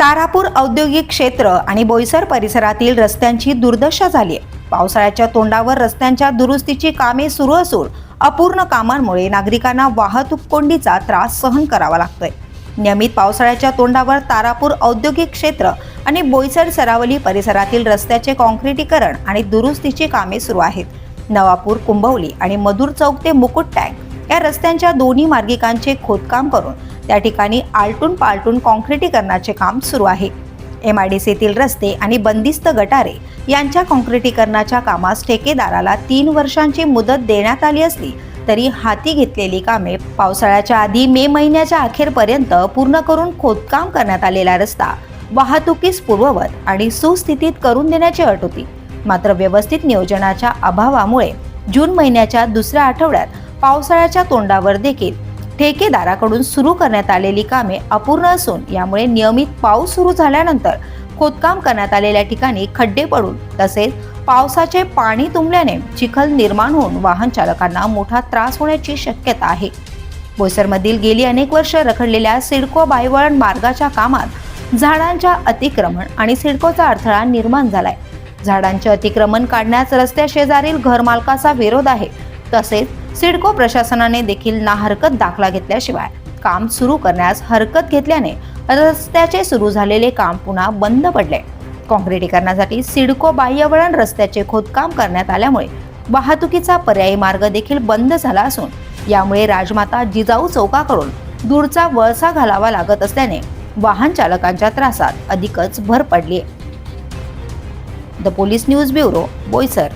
तारापूर औद्योगिक क्षेत्र आणि बोईसर परिसरातील रस्त्यांची दुर्दशा झाली आहे. पावसाळ्याच्या तोंडावर रस्त्यांच्या दुरुस्तीची कामे सुरू असून अपूर्ण कामांमुळे नागरिकांना वाहतूक कोंडीचा त्रास सहन करावा लागतोय. नियमित पावसाळ्याच्या तोंडावर तारापूर औद्योगिक क्षेत्र आणि बोईसर सरावली परिसरातील रस्त्याचे कॉन्क्रिटीकरण आणि दुरुस्तीची कामे सुरू आहेत. नवापूर कुंभवली आणि मधुर चौक ते मुकुट टँक या रस्त्यांच्या दोन्ही मार्गिकांचे खोदकाम करून त्या ठिकाणी आलटून पालटून कॉन्क्रिटीकरणाचे काम सुरू आहे. एम आय डी सीतील रस्ते आणि बंदिस्त गटारे यांच्या कॉन्क्रिटीकरणाच्या कामास ठेकेदाराला तीन वर्षांची मुदत देण्यात आली असली तरी हाती घेतलेली कामे पावसाळ्याच्या आधी मे महिन्याच्या अखेरपर्यंत पूर्ण करून खोदकाम करण्यात आलेला रस्ता वाहतुकीस पूर्ववत आणि सुस्थितीत करून देण्याची अट होती. मात्र व्यवस्थित नियोजनाच्या अभावामुळे जून महिन्याच्या दुसऱ्या आठवड्यात पावसाळ्याच्या तोंडावर देखील ठेकेदाराकडून सुरू करण्यात आलेली कामे अपूर्ण असून यामुळे नियमित पाऊस सुरू झाल्यानंतर खोदकाम करण्यात आलेल्या ठिकाणी खड्डे पडून तसेच पावसाचे पाणी तुंबल्याने चिखल निर्माण होऊन वाहन चालकांना मोठा त्रास होण्याची शक्यता आहे. बोईसरमधील गेली अनेक वर्ष रखडलेल्या सिडको बायवळण मार्गाच्या कामात झाडांच्या अतिक्रमण आणि सिडकोचा अडथळा निर्माण झालाय. झाडांचे अतिक्रमण काढण्यास रस्त्या शेजारील घरमालकाचा विरोध आहे. तसेच सिडको प्रशासनाने देखील ना हरकत दाखला घेतल्याशिवाय काम सुरू करण्यास हरकत घेतल्याने रस्त्याचे सुरू झालेले काम पुन्हा बंद पडले. काँक्रिटीकरणासाठी सिडको बाह्यवळण रस्त्याचे खोदकाम करण्यात आल्यामुळे वाहतुकीचा पर्यायी मार्ग देखील बंद झाला असून यामुळे राजमाता जिजाऊ चौकाकडून दूरचा वळसा घालावा लागत असल्याने वाहन चालकांच्या त्रासात अधिकच भर पडली आहे the police news bureau Boisar.